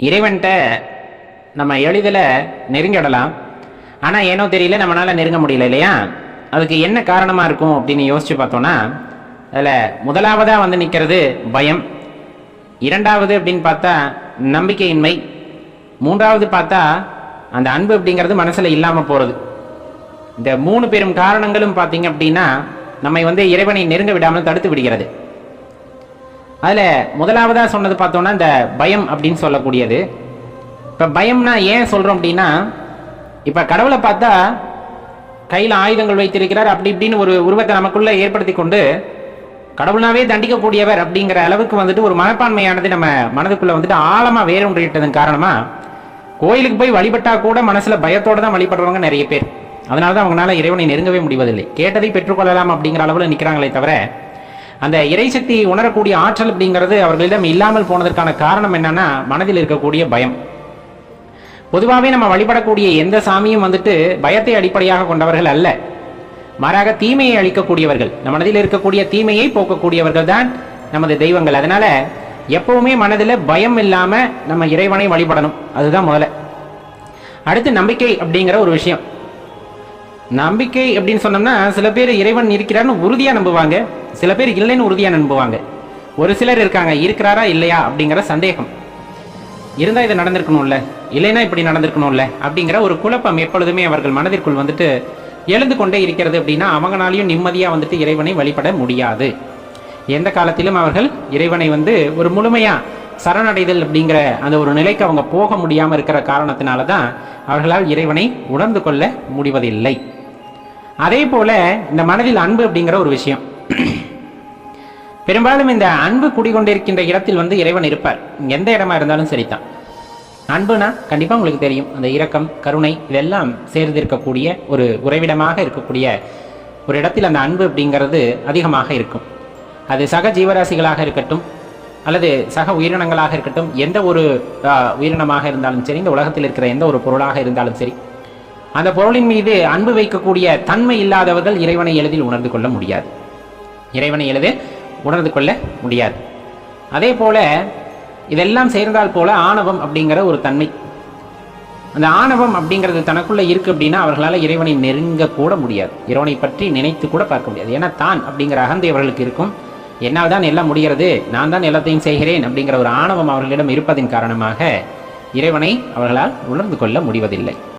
இறைவன்கிட்ட நம்ம எளிதில் நெருங்கிடலாம். ஆனால் ஏனோ தெரியல நம்மளால் நெருங்க முடியல இல்லையா? அதுக்கு என்ன காரணமாக இருக்கும் அப்படின்னு யோசித்து பார்த்தோன்னா அதில் முதலாவதாக வந்து நிற்கிறது பயம். இரண்டாவது அப்படின்னு பார்த்தா நம்பிக்கையின்மை. மூன்றாவது பார்த்தா அந்த அன்பு அப்படிங்கிறது மனசில் இல்லாமல் போகிறது இந்த மூணு பெரும் காரணங்களும் பார்த்தீங்க அப்படின்னா நம்மை வந்து இறைவனை நெருங்க விடாமல் தடுத்து விடுகிறது. அதில் முதலாவதாக சொன்னது பார்த்தோன்னா இந்த பயம் அப்படின்னு சொல்லக்கூடியது. இப்போ பயம்னா ஏன் சொல்கிறோம் அப்படின்னா இப்போ கடவுளை பார்த்தா கையில் ஆயுதங்கள் வைத்திருக்கிறார் அப்படி இப்படின்னு ஒரு உருவத்தை நமக்குள்ளே ஏற்படுத்தி கொண்டு கடவுள்னாவே தண்டிக்கக்கூடியவர் அப்படிங்கிற அளவுக்கு வந்துட்டு ஒரு மனப்பான்மையானது நம்ம மனதுக்குள்ளே வந்துட்டு ஆழமாக வேரூன்றிட்டதன் காரணமாக கோயிலுக்கு போய் வழிபட்டால் கூட மனசில் பயத்தோடு தான் வழிபடுறவங்க நிறைய பேர். அதனால தான் அவங்களால இறைவனை நெருங்கவே முடிவதில்லை. கேட்டதை பெற்றுக்கொள்ளலாம் அப்படிங்கிற அளவில் நிற்கிறாங்களே தவிர அந்த இறைசக்தி உணரக்கூடிய ஆற்றல் அப்படிங்கிறது அவர்களிடம் இல்லாமல் போனதற்கான காரணம் என்னன்னா மனதில் இருக்கக்கூடிய பயம். பொதுவாகவே நம்ம வழிபடக்கூடிய எந்த சாமியும் வந்துட்டு பயத்தை அடிப்படையாக கொண்டவர்கள் அல்ல. மாறாக தீமையை அளிக்கக்கூடியவர்கள் நம்ம மனதில் இருக்கக்கூடிய தீமையை போக்கக்கூடியவர்கள் தான் நமது தெய்வங்கள். அதனால எப்பவுமே மனதில் பயம் இல்லாமல் நம்ம இறைவனை வழிபடணும். அதுதான் முதல்ல. அடுத்து நம்பிக்கை அப்படிங்கிற ஒரு விஷயம். நம்பிக்கை அப்படின்னு சொன்னோம்னா சில பேர் இறைவன் இருக்கிறான்னு உறுதியாக நம்புவாங்க. சில பேர் இல்லைன்னு உறுதியாக நம்புவாங்க. ஒரு சிலர் இருக்காங்க இருக்கிறாரா இல்லையா அப்படிங்கிற சந்தேகம். இருந்தால் இது நடந்திருக்கணும்ல? இல்லைன்னா இப்படி நடந்திருக்கணும்ல? அப்படிங்கிற ஒரு குழப்பம் எப்பொழுதுமே அவர்கள் மனதிற்குள் வந்துட்டு எழுந்து கொண்டே இருக்கிறது அப்படின்னா அவங்களாலையும் நிம்மதியாக வந்துட்டு இறைவனை வழிபட முடியாது. எந்த காலத்திலும் அவர்கள் இறைவனை வந்து ஒரு முழுமையாக சரணடைதல் அப்படிங்கிற அந்த ஒரு நிலைக்கு அவங்க போக முடியாமல் இருக்கிற காரணத்தினால தான் அவர்களால் இறைவனை உணர்ந்து கொள்ள முடிவதில்லை. அதே போல இந்த மனதில் அன்பு அப்படிங்கிற ஒரு விஷயம். பெரும்பாலும் இந்த அன்பு குடிகொண்டிருக்கின்ற இடத்தில் வந்து இறைவன் இருப்பார். எந்த இடமா இருந்தாலும் சரிதான். அன்புனா கண்டிப்பா உங்களுக்கு தெரியும். அந்த இரக்கம் கருணை இதெல்லாம் சேர்ந்திருக்கக்கூடிய ஒரு உறைவிடமாக இருக்கக்கூடிய ஒரு இடத்தில் அந்த அன்பு அப்படிங்கிறது அதிகமாக இருக்கும். அது சக ஜீவராசிகளாக இருக்கட்டும் அல்லது சக உயிரினங்களாக இருக்கட்டும் எந்த ஒரு உயிரினமாக இருந்தாலும் சரி இந்த உலகத்தில் இருக்கிற எந்த ஒரு பொருளாக இருந்தாலும் சரி அந்த பொருளின் மீது அன்பு வைக்கக்கூடிய தன்மை இல்லாதவர்கள் இறைவனை எளிதில் உணர்ந்து கொள்ள முடியாது. இறைவனை எளிதில் உணர்ந்து கொள்ள முடியாது. அதே போல இதெல்லாம் சேர்ந்தால் போல ஆணவம் அப்படிங்கிற ஒரு தன்மை. அந்த ஆணவம் அப்படிங்கிறது தனக்குள்ள இருக்கு அப்படின்னா அவர்களால் இறைவனை நெருங்க கூட முடியாது. இறைவனை பற்றி நினைத்து கூட பார்க்க முடியாது. ஏன்னா தான் அப்படிங்கிற அகந்தை அவர்களுக்கு இருக்கும். என்னால் தான் எல்லாம் முடிகிறது நான் தான் எல்லாத்தையும் செய்கிறேன் அப்படிங்கிற ஒரு ஆணவம் அவர்களிடம் இருப்பதின் காரணமாக இறைவனை அவர்களால் உணர்ந்து கொள்ள முடிவதில்லை.